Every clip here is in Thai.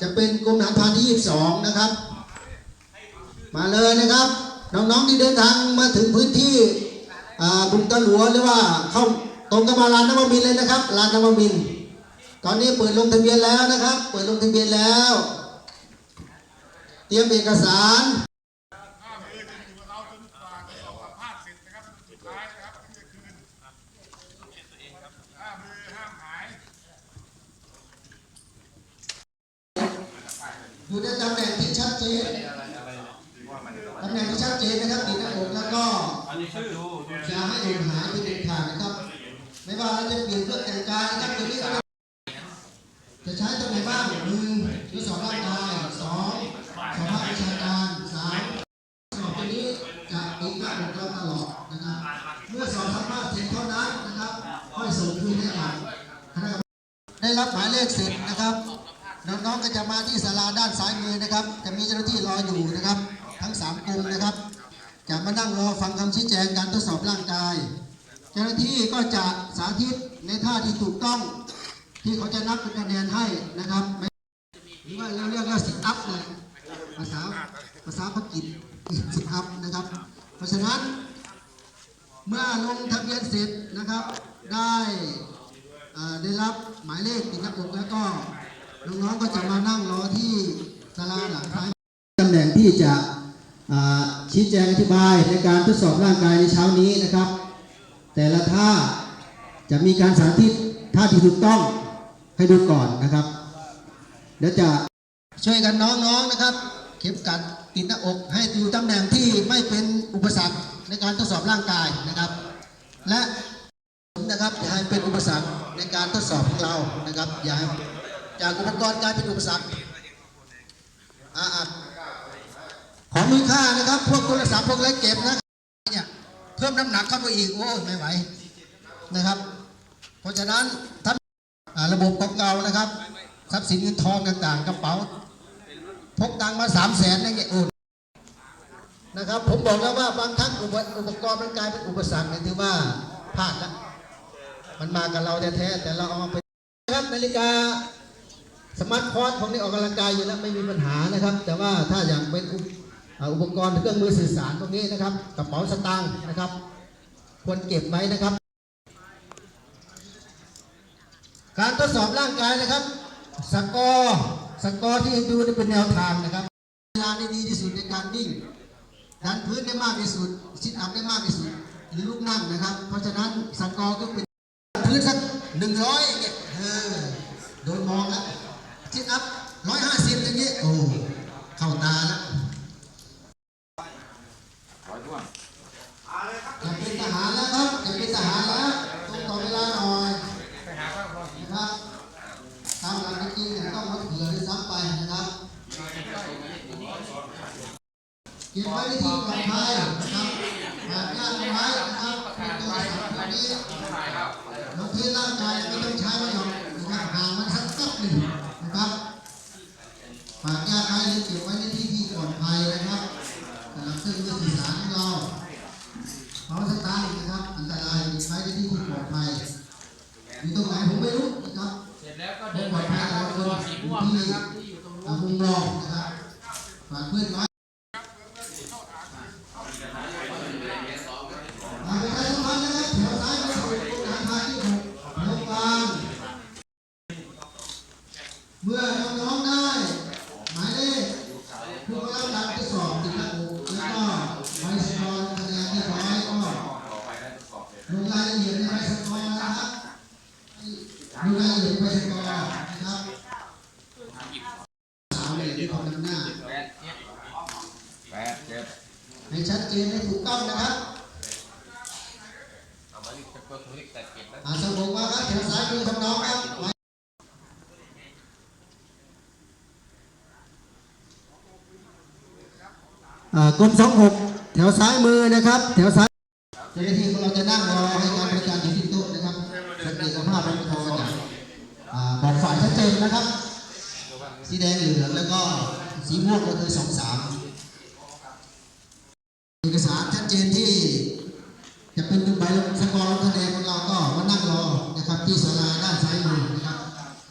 จะเป็นกรมฐานพรานที่ 22 นะครับ มาเลยนะครับ น้องๆที่เดินทางมาถึงพื้นที่บุงตะหลัวหรือว่าเข้าตรงกับมาลานนวมินเลยนะครับลานนวมิน ตอนนี้เปิดลงทะเบียนแล้วนะครับ เปิดลงทะเบียนแล้ว เตรียมเอกสาร อยู่ในตำแหน่งที่ชัดเจนตำแหน่งที่ชัดเจนนะครับติดหน้าอกแล้วก็อย่าให้หดหายที่เด็ดขาดนะครับ ไม่ว่าเราจะเปลี่ยนเครื่องแต่งกายนะครับตัวนี้จะใช้ตรงไหนบ้างหนึ่งทดสอบร่างกายสองสภาพวิชาการสามสอบตัวนี้จะติดหน้าอกเราตลอดนะครับเมื่อสอบสัมาษณ์เสร็จเท่านั้นนะครับค่อยส่งคืนให้กับคณะกราได้รับหมายเลขเสร็จนะครับ น้องๆก็จะมาที่ศาลาด้านซ้ายมือนะครับ จะมีเจ้าหน้าที่รออยู่นะครับ ทั้งสามกลุ่มนะครับ จะมานั่งรอฟังคำชี้แจงการทดสอบร่างกาย เจ้าหน้าที่ก็จะสาธิตในท่าที่ถูกต้องที่เขาจะนับเป็นคะแนนให้นะครับไม่หรือว่าเราเรียกว่าสิอัพเลยภาษาภาษาภาษาอังกฤษสิอัพนะครับ เพราะฉะนั้นเมื่อลงทะเบียนเสร็จนะครับได้ได้รับหมายเลขติดหน้าอกแล้วก็ น้องๆก็จะมานั่งรอที่ศาลาหลังซ้ายตำแหน่งที่จะชี้แจงอธิบายในการทดสอบร่างกายในเช้านี้นะครับ แต่ละท่าจะมีการสาธิตท่าที่ถูกต้องให้ดูก่อนนะครับ เดี๋ยวจะช่วยกันน้องๆนะครับ เข็มกัดติดหน้าอกให้อยู่ตำแหน่งที่ไม่เป็นอุปสรรคในการทดสอบร่างกายนะครับ และนะครับอย่าให้เป็นอุปสรรคในการทดสอบของเรานะครับอย่าให้ จากอุปกรณ์กลายเป็นอุปสรรคอ่าของมีค่านะครับ พวกโทรศัพท์พวกเล็กเก็บนะเนี่ยเพิ่มน้ำหนักเข้าไปอีกโอ้ยไม่ไหวนะครับ เพราะฉะนั้นท่านระบบของเรานะครับ ทรัพย์สินเงินทองต่างๆกระเป๋าพกตังมาสามแสนนั่นเงโอนนะครับผมบอกแล้วว่าบางครั้งอุปกรณ์มันกลายเป็นอุปสรรคเนี่ยถือว่าพลาดแล้วมันมากับเราแท้ๆแต่เราเอามาไปนครับนาฬิกา สมาร์ทคอร์ของนี่ออกกำลังกายอยู่แล้วไม่มีปัญหานะครับ แต่ว่าถ้าอย่างเป็นอุปอ่าอุปกรณ์เครื่องมือสื่อสารพวกนี้นะครับกระเป๋าสตางค์นะครับ ควรเก็บไว้นะครับ การทดสอบร่างกายนะครับ สกอร์สกอร์ที่ดูนี่เป็นแนวทางนะครับเวลาได้ดีที่สุดในการวิ่งดันพื้นได้มากที่สุดซิทอัพได้มากที่สุดหรือลูกนั่งนะครับ เพราะฉะนั้นสกอร์ก็เป็นพื้นสักหนึ่งร้อยเนี่ยเออโดนมองแล้ว ซิทอัพร้อยห้าสิบอย่างเงี้ยโอ้ เข้าตาแล้ว ร้อยท่วน จะเป็นทหารแล้วครับจะเป็นทหารแล้วต้องต่อเวลาหน่อยนะครับตามหลักจริงๆเนี่ยต้องลดเผื่อด้วยซ้ำไปนะครับ เก็บไว้ในที่ปลอดภัยนะครับหากญาติเอาไว้นะครับเป็นตัวสำคัญนี้บางทีร่างกายไม่ต้องใช้มันหรอกนะครับห่างมันสักแป๊บหนึ่งนะครับฝากญาติไว้หรือเก็บไว้ในที่ที่ปลอดภัยนะครับสำหรับเครื่องมือสื่อสารของเราเขาสตางค์นะครับอันตรายเก็บไว้ในที่ที่ปลอดภัย อยู่ตรงไหนผมไม่รู้นะครับเสร็จแล้วก็เดินไปหาตัวสีม่วงนะครับที่อยู่ตรงนู้เอานมุมรองนะครับฝากเพื่อนไว้มาประชาสัมพันธ์นะครับแถวซ้ายมือสุดตรงทางพาที่หกแถวกลางเมื่อน้องๆได้ หมายเลขผู้เข้ารับการทดสอบติดหน้าอกแล้วก็ใบสกอร์คะแนนที่ร้อยก็ลงรายละเอียดในใบสกอร์นะครับดูรายละเอียดในใบสกอร์นะครับสาวเนี่ยที่ทำนำหน้า แปดเจ็ด ให้ชัดเจนให้ถูกต้องนะครับอาสมองมาครับแถวซ้ายมือของน้องครับไว้อ่า กรมสองหกแถวซ้ายมือนะครับ แถวซ้ายเจ้าหน้าที่ของเราจะนั่งรอให้การบริการอยู่ที่โต๊ะนะครับสังเกตสภาพรถคอจากอ่าบอกฝ่ายชัดเจนนะครับ สีแดงเหลืองแล้วก็สีม่วงก็คือสองสามเอกสารชัดเจนที่จะเป็นใบสกอร์คะแนนของเราก็มานั่งรอนะครับที่ศาลาด้านซ้ายมือนะครับ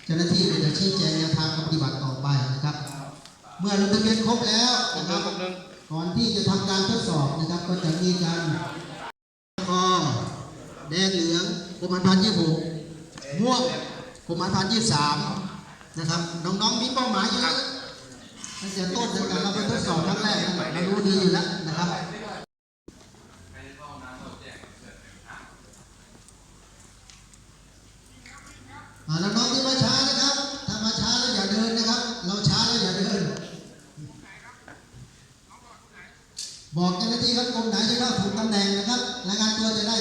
เจ้าหน้าที่จะชี้แจงแนวทางปฏิบัติต่อไปนะครับ เมื่อลงทะเบียนครบแล้วนะครับ ก่อนที่จะทำการทดสอบนะครับ ก็จะมีการคอแดงเหลืองกรมพันธ์ยี่หกม่วงกรมพันธ์ยี่สามนะครับ น้องๆมีเป้าหมายอยู่แล้วตั้งแต่ต้นตั้งแต่เราไปทดสอบครั้งแรกเรารู้ดีอยู่แล้วนะครับน้อง บอกเจ้าหน้าที่ครับกรมไหนจะเข้าถูกตำแหน่งนะครับรายงานตัวจะได้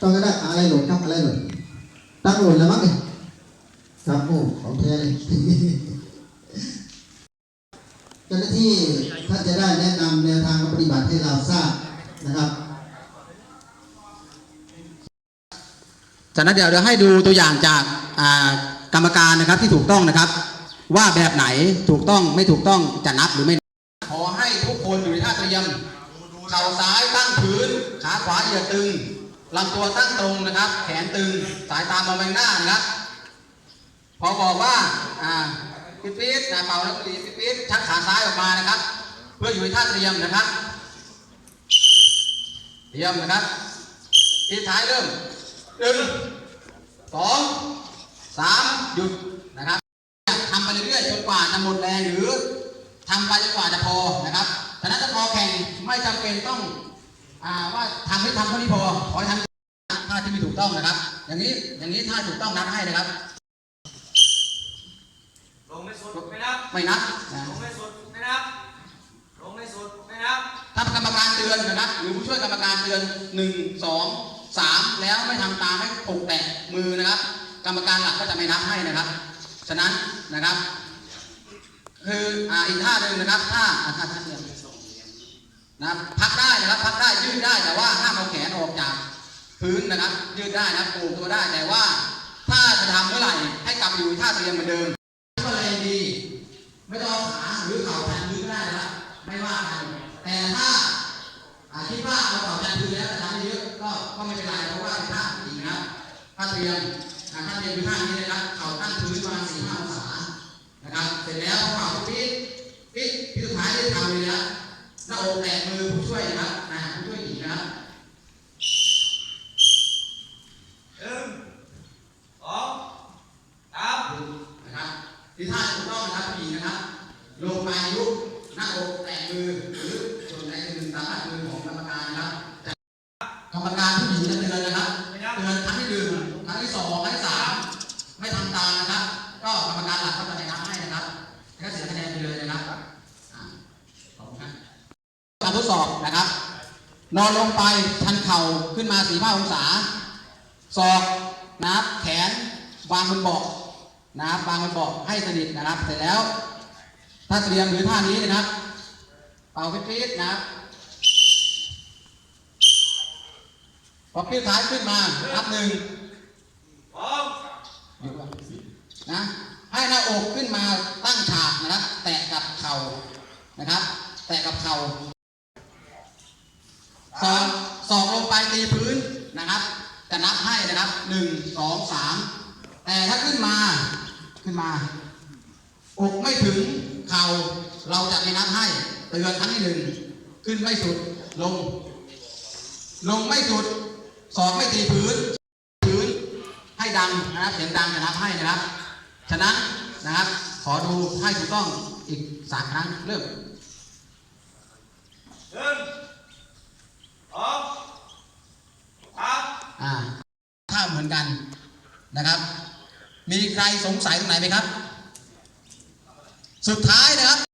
ต้องจะได้อะไรหล่นครับอะไรหล่นตั้งหล่นแล้วมั้งเนี่ยครับโอ้ของแท้เลยเจ้าหน้าที่ท่านจะได้แนะนำแนวทางปฏิบัติให้เราทราบนะครับจากนั้นเดี๋ยวเดี๋ยวให้ดูตัวอย่างจากกรรมการนะครับที่ถูกต้องนะครับ ว่าแบบไหนถูกต้องไม่ถูกต้องจะนับหรือไม่ รียมเข่าซ้ายตั้งพื้น ขาขวาเหยียดตึงลำตัวตั้งตรงนะครับ แขนตึง สายตามองไปข้างหน้านะครับ พอบอกว่า อ่าปิดปิดนะเป่าแล้วก็ดีปิดปิดชักขาซ้ายออกมานะครับ เพื่ออยู่ในท่าเตรียมนะครับเตรียมนะครับทีท้ายเริ่มหนึ่งสองสามหยุดนะครับทำไปเรื่อยๆจนกว่าจะหมดแรงหรือทำไปจนกว่าจะพอนะครับ ฉะนั้นถ้าพอแข่งไม่จำเป็นต้องอ่าว่าทำให้ทำเท่านี้พอขอให้ทำท่าที่ไม่ถูกต้องนะครับ อย่างนี้อย่างนี้ท่าถูกต้องนับให้นะครับลงไม่สุดไม่นับไม่นับนะลงไม่สุดไม่นับลงไม่สุดไม่นับถ้ากรรมการเตือนนะครับหรือผู้ช่วยกรรมการเตือนหนึ่งสองสามแล้วไม่ทำตามให้ปลุกแตะมือนะครับ กรรมการหลักก็จะไม่นับให้นะครับ ฉะนั้นนะครับ คืออ่าอีกท่าหนึ่งนะครับท่าอ่าท่าท่าเดียว นะพักได้นะครับพักได้ยืดได้แต่ว่าห้ามเอาแขนออกจากพื้นนะครับ ยืดได้นะครับโก่งตัวได้แต่ว่า ถ้าจะทำเมื่อไหร่ให้กลับอยู่ท่าเตรียมเหมือนเดิมก็เลยดี ไม่ต้องขาหรือเข่าแทนพื้นก็ได้นะไม่ว่ากันแต่ถ้าอาคิดว่าเอาเข่าแทนพื้นแล้วจะทำได้เยอะก็ก็ไม่เป็นไรเพราะว่าเป็นท่าจริงนะท่าเตรียมท่าเตรียมคือท่านี้นะครับเข่าตั้งพื้นประมาณสี่ห้าองศานะครับเสร็จแล้วเข่าปิดปิดที่สุดท้ายได้ทำเลยนะ หน้าอกแตะมือผู้ช่วยนะครับอ่าผู้ช่วยหญิงนะครับ หนึ่งสองสาม นะครับที่ท่าถูกต้องนะครับผู้หญิงนะครับลงไปยุบหน้าอกแตะมือหรือส่วนใดส่วนหนึ่งตามหน้ามือของกรรมการนะครับแต่กรรมการผู้หญิงจะเตือนนะครับ ไม่นับ เตือนครั้งที่หนึ่งครั้งที่สองครั้งที่สามไม่ทำตามนะครับ ก็กรรมการหลักก็จะไม่นับให้นะครับก็เสียคะแนนไปเลยนะครับอ่าขอบคุณครับการทดสอบนะครับ นอนลงไปชันเข่าขึ้นมาสี่ห้าองศาศอกนะครับแขนวางบนเบาะนะครับวางบนเบาะให้สนิทนะครับ เสร็จแล้ว ถ้าเตรียมหรือท่านี้นะครับ เป่าปี๊ดนะครับพอปี๊ดท้ายขึ้นมานับหนึ่งสองนะให้หน้าอกขึ้นมาตั้งฉากนะครับ แตะกับเข่านะครับ แตะกับเข่า สองสองลงไปตีพื้นนะครับ จะนับให้นะครับหนึ่งสองสามแต่ถ้าขึ้นมาขึ้นมาอกไม่ถึงเข่าเราจะไม่นับให้เตือนครั้งที่หนึ่งขึ้นไม่สุดลง ลงไม่สุดสองไม่ตีพื้นพื้นให้ดังนะครับเสียงดังจะนับให้นะครับ ฉะนั้นนะครับขอดูให้ถูกต้องอีกสามครั้งเริ่มหนึ่ง องสามอ่าถ้าเหมือนกันนะครับ มีใครสงสัยตรงไหนไหมครับ สุดท้ายนะครับ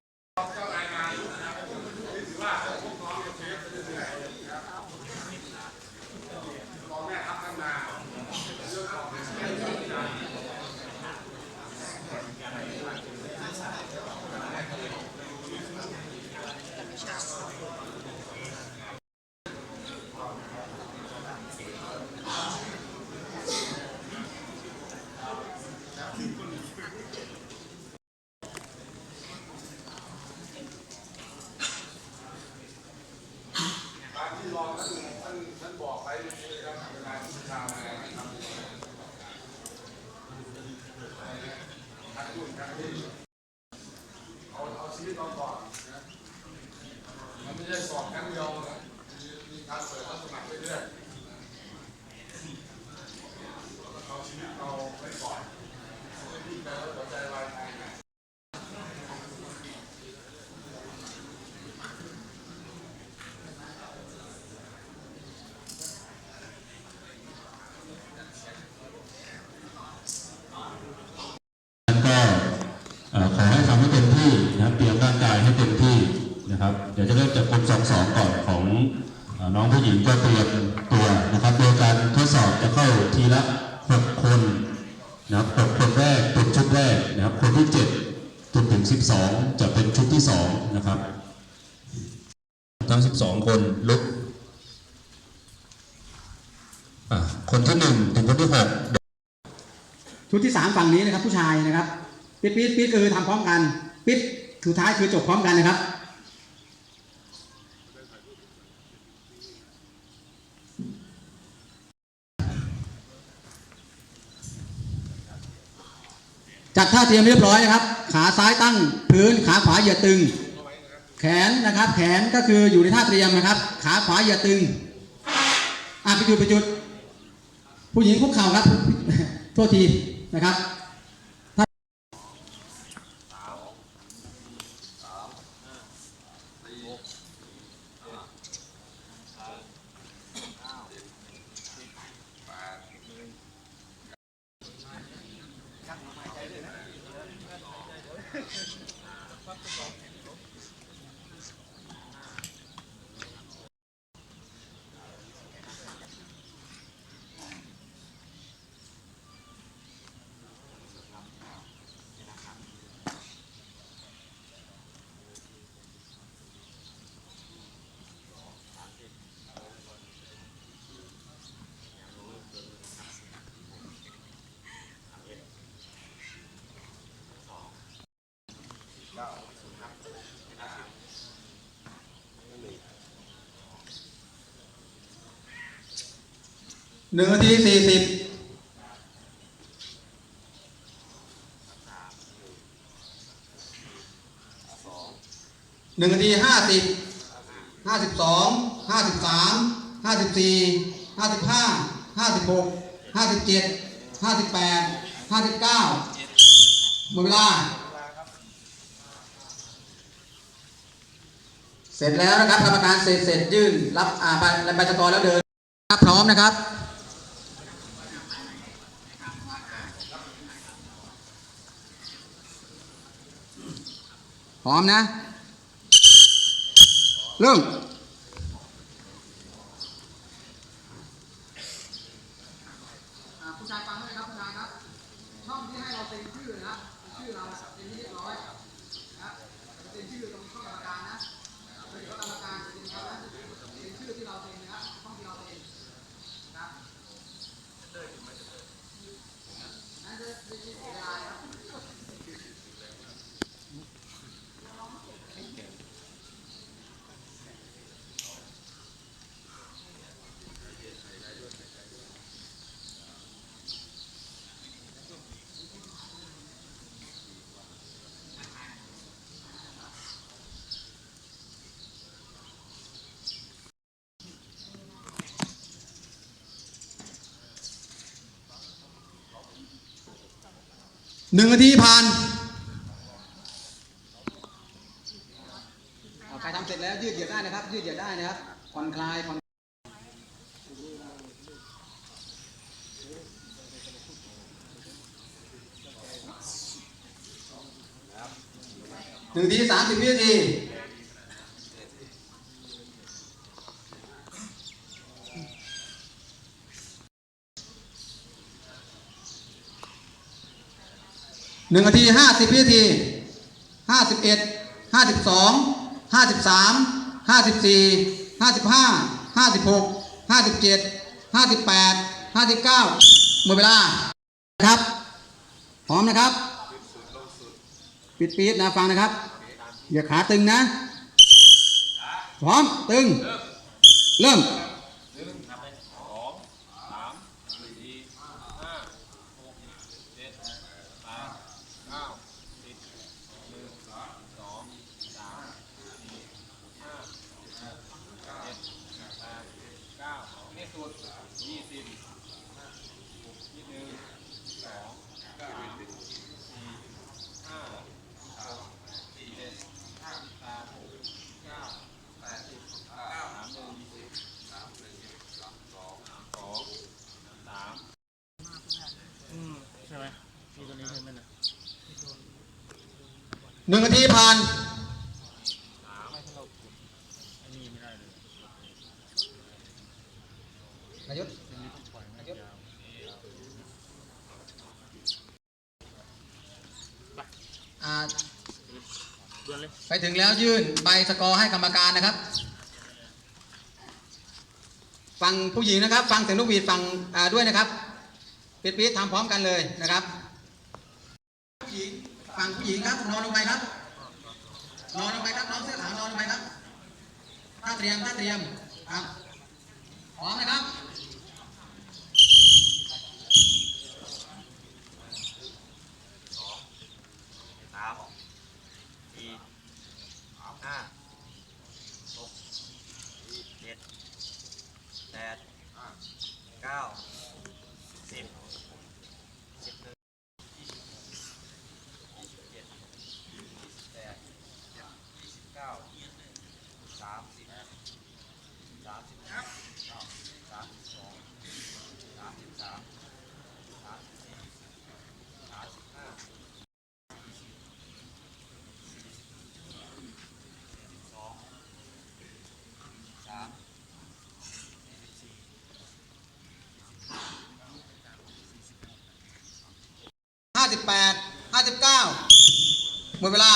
มันไม่ใช่สอบครั้งเดียวนมีการเปิดรับสมัครเรื่อยๆเอาชีวิตเราไว้ก่อนเพื่อที่จะล้วหัวใจวายตาย นั้นก็เอ่อขอให้ทำให้เต็มที่นะครับเตรียมร่างกายให้เต็มที่นะครับ เดี๋ยวจะเริ่มจากคนสองสองก่อนของเอ่อ น้องผู้หญิงก็เตรียมตัวนะครับโดยการทดสอบจะเข้าทีละหกคนนะครับหกคนแรกเป็นชุดแรกนะครับคนที่เจ็ดจนถึงสิบสองจะเป็นชุดที่สองนะครับ ทั้งสิบสองคนลุกอะคนที่หนึ่งถึงคนที่หกชุดที่สามฝั่งนี้นะครับผู้ชายนะครับ ปิดปิดปิดคือทำพร้อมกัน ปิดสุดท้ายคือจบพร้อมกันนะครับ จัดท่าเตรียมเรียบร้อยนะครับ ขาซ้ายตั้งพื้น ขาขวาอย่าตึง แขนนะครับ แขนก็คืออยู่ในท่าเตรียมนะครับ ขาขวาอย่าตึง อะไปจุดไปจุด ผู้หญิงคุกเข่าครับ โทษทีนะครับ หนึ่งนาทีสี่สิบหนึ่งนาทีห้าสิบห้าสิบสองห้าสิบสามห้าสิบสี่ห้าสิบห้าห้าสิบหกห้าสิบเจ็ดห้าสิบแปดห้าสิบเก้าหมดเวลา เสร็จแล้วนะครับกรรมการเสร็จเสร็จยื่นรับอ่าใบใบสกอร์แล้วเดินครับพร้อมนะครับ พร้อมนะ เริ่ม ผู้ชายฟังด้วยครับผู้ชายครับ ช่องที่ให้เราเซ็นชื่อนะชื่อเราเป็นที่เรียบร้อยนะเซ็นชื่อตรงช่องกรรมการนะเดี๋ยวกรรมการจะเซ็นครับนะเป็นชื่อที่เราเซ็นนะครับช่องที่เราเซ็นนะครับนั่นจะเป็นเวลาครับ หนึ่งนาทีผ่านเอาใครทำเสร็จแล้วยืดเหยียดได้นะครับ ยืดเหยียดได้นะครับผ่อนคลายผ่อนหนึ่งนาทีสามสิบวินาที หนึ่งนาทีห้าสิบวินาทีห้าสิบเอ็ดห้าสิบสองห้าสิบสามห้าสิบสี่ห้าสิบห้าห้าสิบหกห้าสิบเจ็ดห้าสิบแปดห้าสิบเก้าหมดเวลาครับพร้อมนะครับ ปิดปีดนะฟังนะครับ อย่าขาตึงนะ พร้อมตึง เริ่ม ส หนึ่งนาทีผ่าน นายศนายศอ่าไปถึงแล้วยื่นใบสกอร์ให้กรรมการนะครับ ฟังผู้หญิงนะครับ ฟังเสียงลูกหวีดฟังด้วยนะครับปีดปีดทำพร้อมกันเลยนะครับผู้หญิงฟังผู้หญิงครับนอนลงไปครับนอนลงไปครับน้องเสื้อขาวนอนลงไปครับท่าเตรียมท่าเตรียมครับพร้อมนะครับ 58 59 หมดเวลา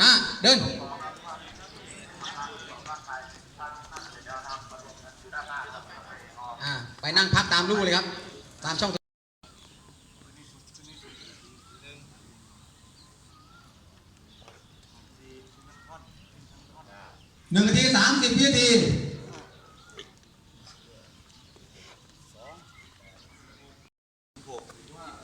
นะ เดิน อ่า ไปนั่งพักตามรูกเลยครับ ตามช่อง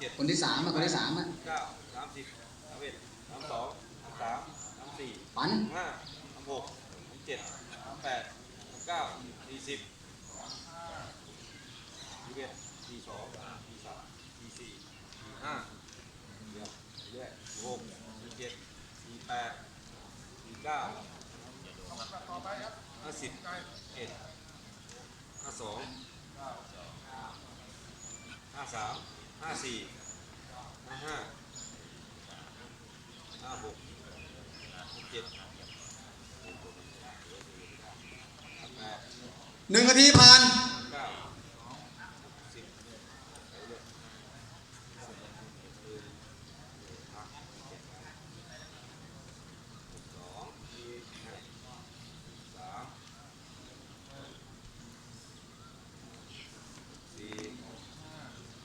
จ็ดคนที่สามอะคนที่สามอะเก้าสามสิบสามเอ็ดสามสองสามสามสามสี่ฝันสามห้าสามหกสามเจ็ดสามแปดสามเก้าสี่สิบสี่เอ็ดสี่สองสี่สามสี่สี่สี่ห้าเดี๋ยวเรื่อยสี่หกสี่เจ็ดสี่แปดสี่เก้าห้าสิบเอ็ดห้าสองห้าสามห้าสี่ ห้าห้าห้าหกหกเจ็ดหนึ่งนาทีผ่านเก้าสิบสองสี่ห้าสามสี่ห้าหก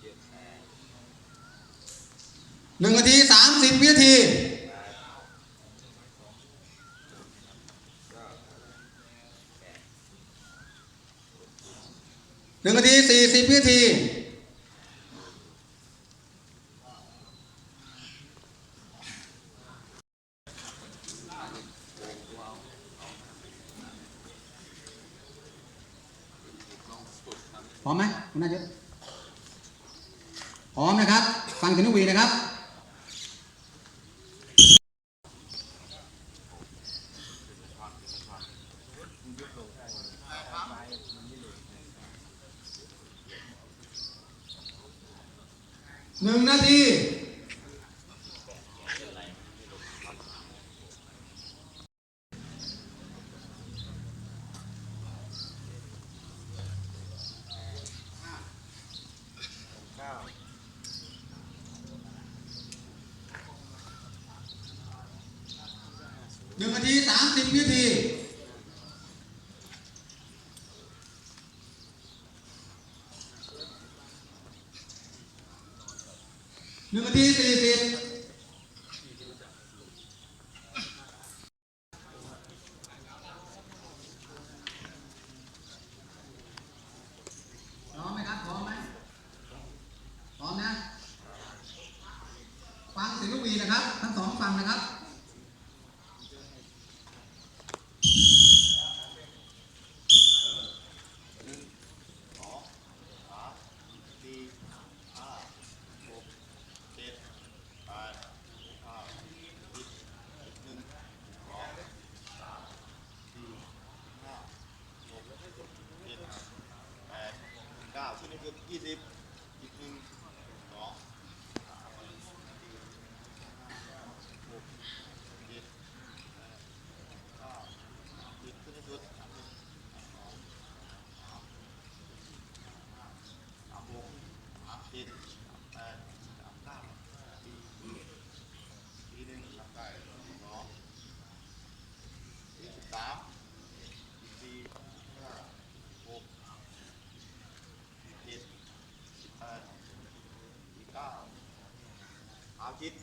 เจ็ดแปด หนึ่งนาทีสามสิบวินาทีหนึ่งนาทีสี่สิบวินาที พร้อมไหมคุณน่าจะพร้อมนะครับ ฟังถึงนกหวีดนะครับ หนึ่งนาที ยี่สิบาวชิด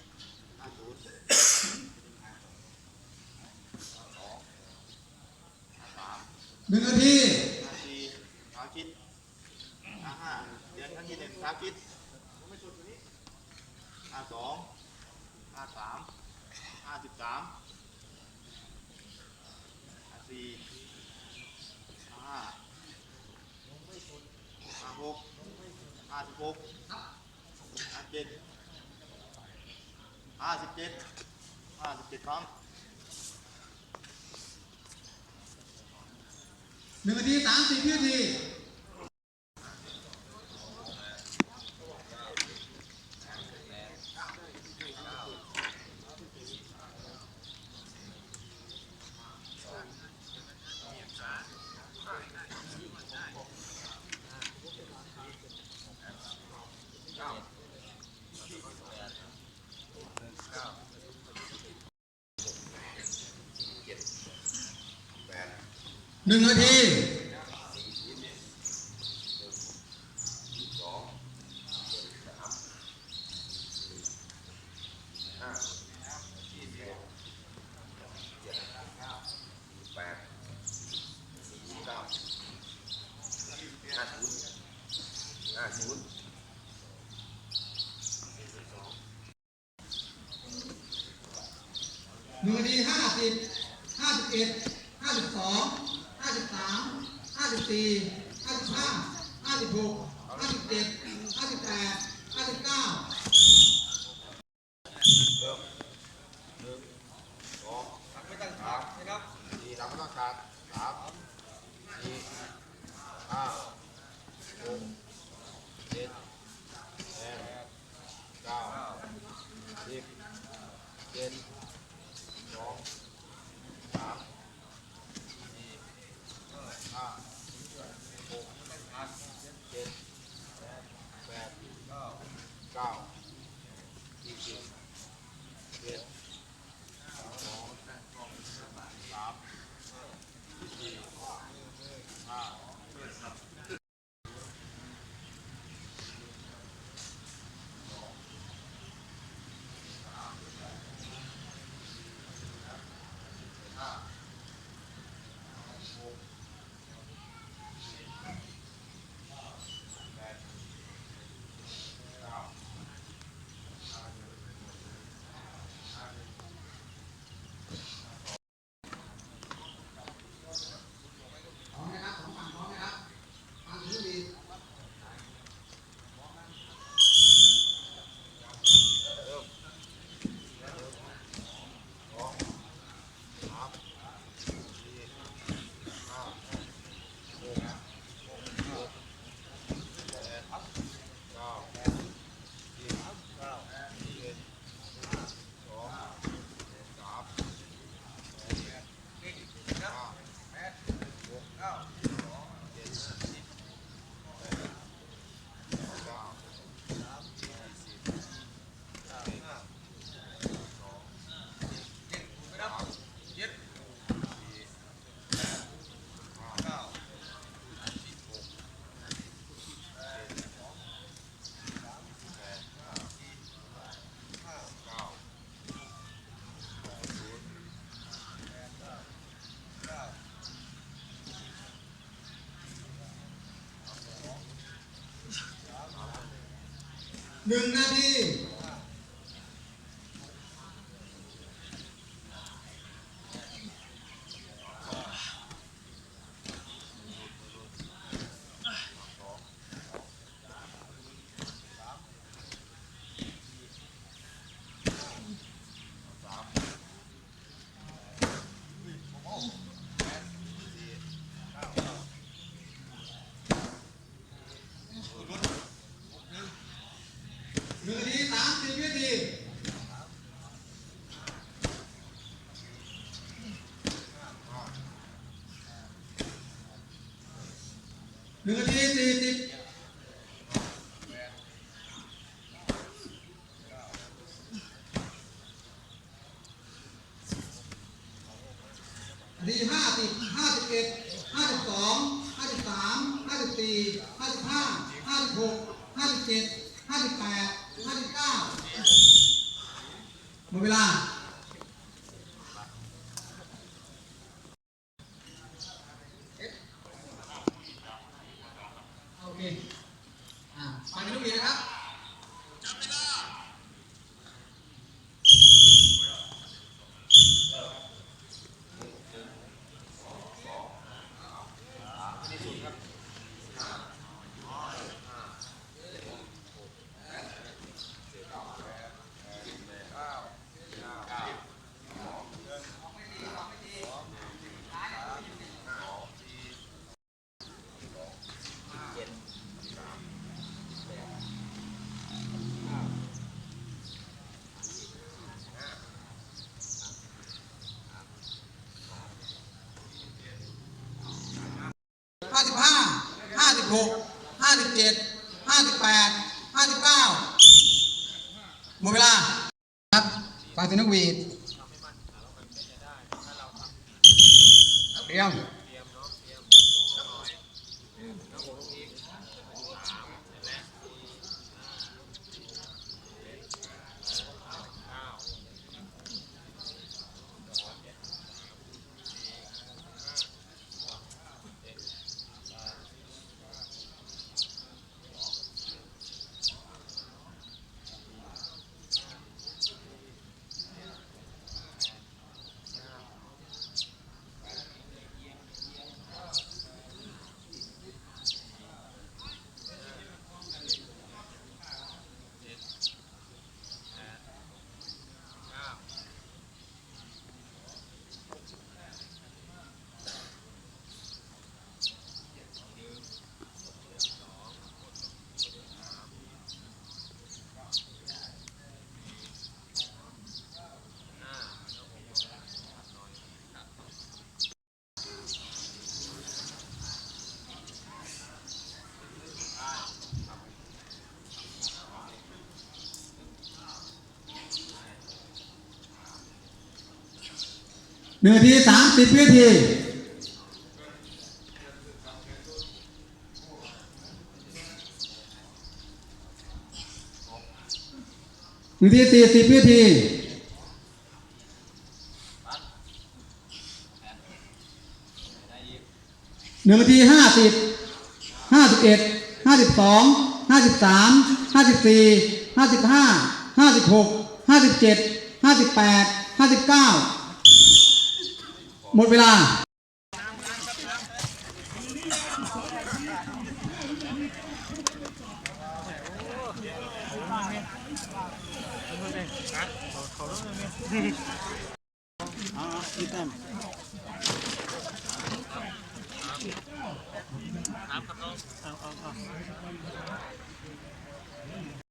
ห้าศูหนึ่งนาทีห้าสี่าคิดห้าห้าเดือนครั้งที่หนึ่งสาคิดห้าสองห้าสามห้าสิบสามห้าสี่ห้าห้าหกห้าสิบหกห้าเจ็ด ห้าสิบเจ็ดห้าสิบเจ็ดครั้งหนึ่งนาทีสามสิบวินาที หนึ่งนาที 명나비 หนึ่งนา 55 56 57 58 หนึ่งนาทีสามสิบวินาทีหนึ่งนาทีสี่สิบวินาทีหนึ่งนาทีห้าสิบห้าสิบเอ็ดห้าสิบสองห้าสิบสามห้าสิบสี่ห้าสิบห้าห้าสิบหกห้าสิบเจ็ดห้าสิบแปดห้าสิบเก้า หมดเวลา